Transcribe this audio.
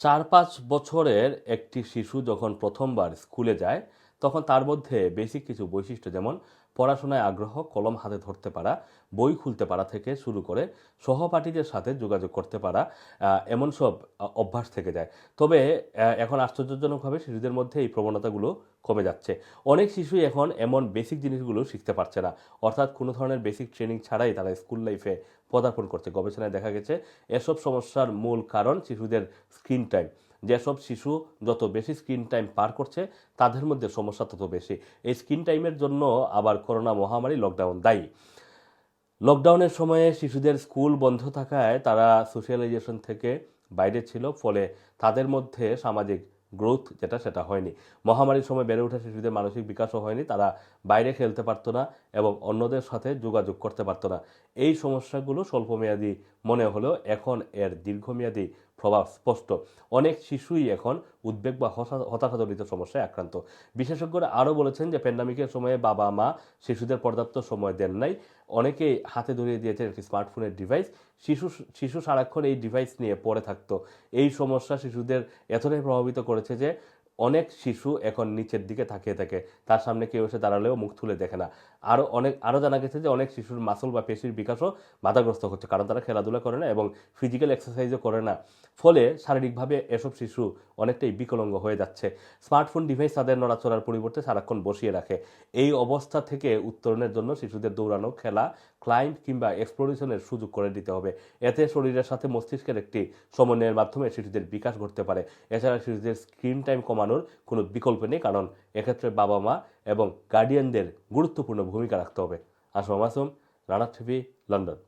চার পাঁচ বছরের একটি শিশু যখন প্রথমবার স্কুলে যায়, তখন তার মধ্যে বেসিক কিছু বৈশিষ্ট্য যেমন পড়াশোনায় আগ্রহ, কলম হাতে ধরতে পারা, বই খুলতে পারা থেকে শুরু করে সহপাঠীদের সাথে যোগাযোগ করতে পারা এমন সব অভ্যাস থেকে যায়। তবে এখন আশ্চর্যজনকভাবে শিশুদের মধ্যে এই প্রবণতাগুলো কমে যাচ্ছে। অনেক শিশুই এখন এমন বেসিক জিনিসগুলো শিখতে পারছে না। অর্থাৎ কোনো ধরনের বেসিক ট্রেনিং ছাড়াই তারা স্কুল লাইফে পদার্পণ করছে। গবেষণায় দেখা গেছে, এসব সমস্যার মূল কারণ শিশুদের স্ক্রিন টাইম যেসব শিশু যত বেশি স্ক্রিন টাইম পার করছে, তাদের মধ্যে সমস্যা তত বেশি। এই স্ক্রিন টাইমের জন্য আবার করোনা মহামারী লকডাউন দায়ী। লকডাউনের সময়ে শিশুদের স্কুল বন্ধ থাকায় তারা সোশ্যালাইজেশন থেকে বাইরে ছিল। ফলে তাদের মধ্যে সামাজিক গ্রোথ যেটা, সেটা হয়নি। মহামারীর সময় বেড়ে ওঠা শিশুদের মানসিক বিকাশও হয়নি, তারা বাইরে খেলতে পারতো না এবং অন্যদের সাথে যোগাযোগ করতে পারতো না। এই সমস্যাগুলো স্বল্পমেয়াদী মনে হলেও এখন এর দীর্ঘমেয়াদী প্রভাব স্পষ্ট। অনেক শিশুই এখন উদ্বেগ বা হতা- হতাশাজনিত সমস্যায় আক্রান্ত। বিশেষজ্ঞরা আরও বলেছেন যে প্যান্ডামিকের সময়ে বাবা মা শিশুদের পর্যাপ্ত সময় দেন নাই। অনেকেই হাতে ধরিয়ে দিয়েছেন একটি স্মার্টফোনের ডিভাইস শিশু শিশু সারাক্ষণ এই ডিভাইস নিয়ে পড়ে থাকতো। এই সমস্যা শিশুদের এতটাই প্রভাবিত করেছে যে অনেক শিশু এখন নিচের দিকে তাকিয়ে থাকে। তার সামনে কেউ এসে দাঁড়ালেও মুখ তুলে দেখে না। আরও অনেক আরও জানা গেছে যে অনেক শিশুর মাসল বা পেশির বিকাশও বাধাগ্রস্ত হচ্ছে, কারণ তারা খেলাধুলা করে না এবং ফিজিক্যাল এক্সারসাইজও করে না। ফলে শারীরিকভাবে এসব শিশু অনেকটাই বিকলঙ্গ হয়ে যাচ্ছে। স্মার্টফোন ডিভাইস তাদের নড়াচড়ার পরিবর্তে সারাক্ষণ বসিয়ে রাখে। এই অবস্থা থেকে উত্তরণের জন্য শিশুদের দৌড়ানো, খেলা ক্লাইম্ব কিংবা এক্সপ্লোরেশনের সুযোগ করে দিতে হবে। এতে শরীরের সাথে মস্তিষ্কের একটি সমন্বয়ের মাধ্যমে শিশুদের বিকাশ ঘটতে পারে। এছাড়া শিশুদের স্ক্রিন টাইম কমানোর কোনো বিকল্প নেই, কারণ এক্ষেত্রে বাবা মা এবং গার্ডিয়ানদের গুরুত্বপূর্ণ ভূমিকা রাখতে হবে। Assam Masum Rana TV, London.